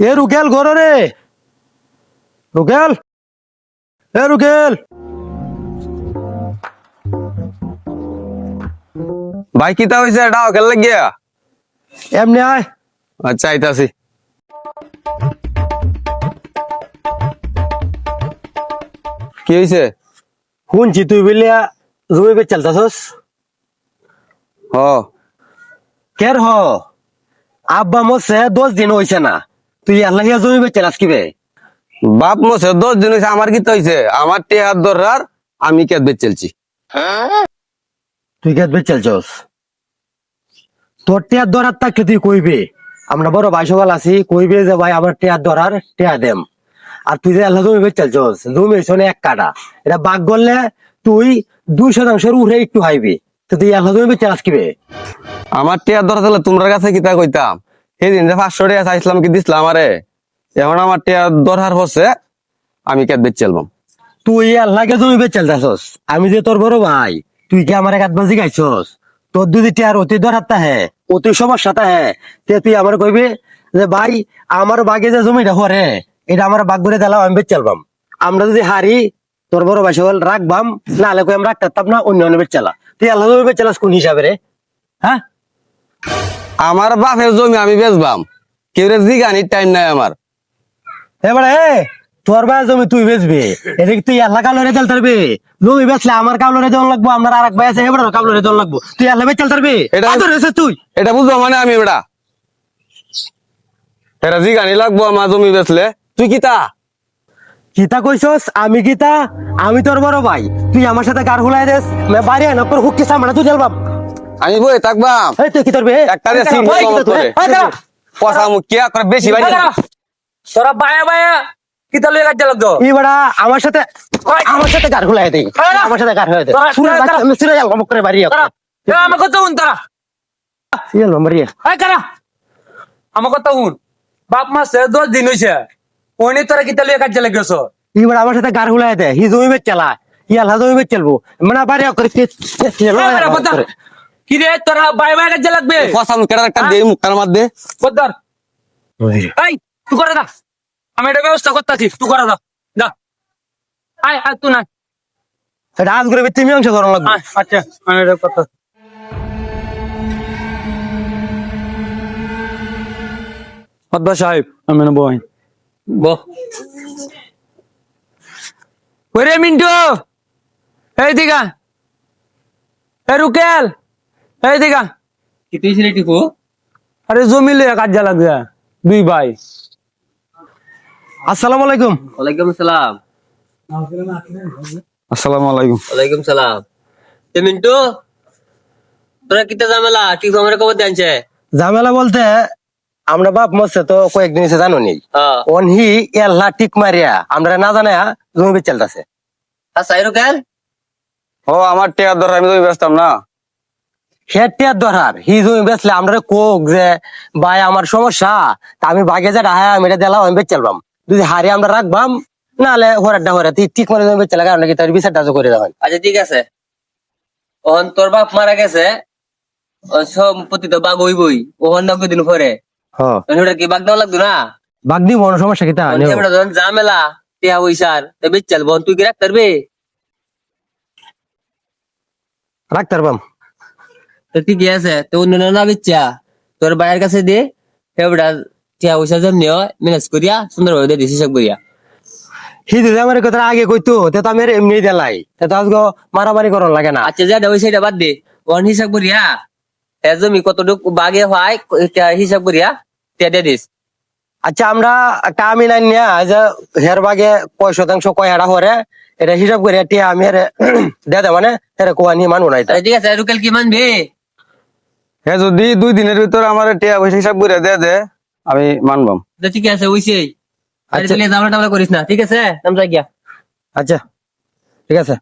এ রুকেল ঘর রে রুকেল এ রুকেল ভাই কিতা হয়েছে এটা খেল লাগিয়া এমনি আয় আচ্ছা আইতাছি কি হয়েছে শুনছি তুই বলিয়া জমি বেচ চালতাছস হ কের হ আব্বা মরছে দশ দিন হইছে না। তুই আল্লাহ জমি বেচ চালাস কিবে? বাপ মছে দশ দিন হয়েছে আমার কিতা হয়েছে আমার টেহার দরার আমি কেত বেচ চলছি? তুই কেত বেচ চালছস? তোর টেয়ার ধরার থাকলে তুই কইবে? আমরা বড় ভাই সকাল আছি কইবে যে ভাই আমার টেয়ার ধরার টেয়া দেম। আর তুই যে আল্লাহ জমি বেচ চালছস জমি হইছনে এক কাটা এটা বাঘ করলে তুই দুই শতাংশের উঠে একটু হাইবি। তুই আল্লাহ জমি বেচ চালাস আমার টেহার দরা তাহলে তোমার কাছে কিতা কইতাম? সেদিন যে পাঁচশো টাকা চাইছিলাম কি দিছিলাম আমারে? এখন আমার টেহার দরকার হচ্ছে আমি কেত বেচ চলবাম তুই আল্লাহকে জমি বেচ চালতাছস। আমি যে তোর বড় ভাই তুই কি আমার এক বাজি গাইছস? তোর দুদি টিয়ার অতি দরহাত্তা হে অতি সমস্যাটা হে তে তুই আমার কইবি যে ভাই আমার বাগে যে জমিটা হরে এটা আমার বাগ করে দিলাম আমি বেচ চালবাম। আমরা যদি হারি তোর বড় ভাই সকল রাখবাম না হলে কই আমি রাখতাম না অন্য অন্য বেচ চালা। তুই আল্লাহ চালাস কোন হিসাবে রে? হ্যাঁ? আমার বাপের জমি আমি বেচবাম। কেউ রে জিগানির টাইম নাই আমার। এবারে তোর ভাই জমি তুই বেচবি। এদিকে তুই আল্লাহ কাউলরে চাল তারবি জমি বেচলে আমার কাউলরে দেওয়ান লাগবো আমার আর এক ভাই আছে এবার কাউলরে দেওয়ান লাগবো। তুই আল্লাহ বেচ চাল তারবি এটা- তুই। এটা বুঝব মানে আমি বেটা এটা জিগানি লাগবো আমার জমি বেচলে। তুই কিতা কিতা কইছস? আমি কিতা আমি তোর বড় ভাই। তুই আমার সাথে গার হুলাই দেস। মে বাড়ি আনা তোর হুক কিসা মানে তুই জ্বালবাম আমি বই থাকবাম এই তুই কি তোর বে একটা দিয়ে সিং পয়সা মুখ কিয়া করে বেশি বাড়ি তোরা বায়া বায়া। কিতা লইয়া কাজ লাগতো ই বড়া আমার সাথে আমার সাথে গার হুলাই দে। দাঁড়া। আমার সাথে গার হুলাই দে। সুরে দাঁড়া, আমি সুরে যাব করে বাড়ি তারা আমার কথা শুন তারা ইয়ে নম্বর ইয়ে এই কারা আমার কথা শুন বাপ মাসে দশ দিন হইছে। ওনে তোরা কিতা লইয়া কাজ লাগছ বড়া আমার সাথে গার হুলাই দে হি জমি বেচ চালা ই আল্লাহ জমি বেচ চালবো। মানে বাড়ি করে কি রে তোরা বায়া বায়া কাজ লাগবে? পয়সা মুখ একটা দিয়ে মুখটার মধ্যে পদ্মার এই তুই করে দা আমি এটা ব্যবস্থা করতেছি তুই করে দা যা। আয় আয় তুই না রাত করে তুমি অংশ করা লাগবে। আচ্ছা আমি এটা কথা পদ্মা সাহেব আমি না বই বহ। ওরে মিন্টু এই দিগা। এ রুকেল এই দিগা। কি তুই ছেলে টিকু আরে জমি লইয়া কাজ লাগবে দুই ভাই। আসসালামু আলাইকুম। ওয়ালাইকুম সালাম। আসসালামু আলাইকুম। ওয়ালাইকুম সালাম। এ মিন্টু তোরা কিতা ঝামেলা? কি আমার খবর জানছে ঝামেলা বলতে আমরা বাপ মরছে তো কয়েকদিন এসে জানো নি হ্যাঁ অনহি এল্লা টিক মারিয়া আমরা না জানা জমি বেচ চালতাছে আর ও আমার টেহার দর আমি জমি বেচতাম না। হেটিয়ার দরকার হি জমি বেচলে আমরা কোক যে ভাই আমার সমস্যা তা আমি বাগে যা রাহা আমি এটা দিলাম আমি যদি হারি আমরা রাখবাম নাহলে হরাড্ডা ঠিক মানে জমি কারণ কি তার তো করে আচ্ছা ঠিক আছে। ওহন তোর বাপ মারা গেছে সম্পত্তি তো বাঘ হইবই ওহন না দিন পরে। ওটা কি লাগতো না? সমস্যা ঝামেলা টিয়া বোন তুই কি রাখতে পারবি রাখতে পারবাম তো ঠিকই আছে তো অন্য না বেচা তোর ভাইয়ের কাছে দে টিয়া ম্যানেজ করিয়া সুন্দরভাবে দিস হিসাব করিয়া আমার কথা আগে কইতো তে তো আমি আর এমনি দিলাই। তে তো আজকে মারামারি করার লাগে না। আচ্ছা ওই বাদ দে। ওন হিসাব করিয়া এ জমি কতটুকু বাগে হয় হিসাব করিয়া আচ্ছা আমরা কামি নাই নিয়া যে হের বাগে কয় শতাংশ কয় হারা হরে এটা হিসাব করে আমি হেরে দে দে মানে হেরে কোয়া নিয়ে মানবো না ঠিক আছে রুকেল কি হ্যাঁ যদি দুই দিনের ভিতর আমার টিয়া পয়সা হিসাব করে দে দে আমি মানবাম। ঠিক আছে ওইসে আরে আচ্ছা। চলে জামলা টামলা করিস না ঠিক আছে? আচ্ছা ঠিক আছে।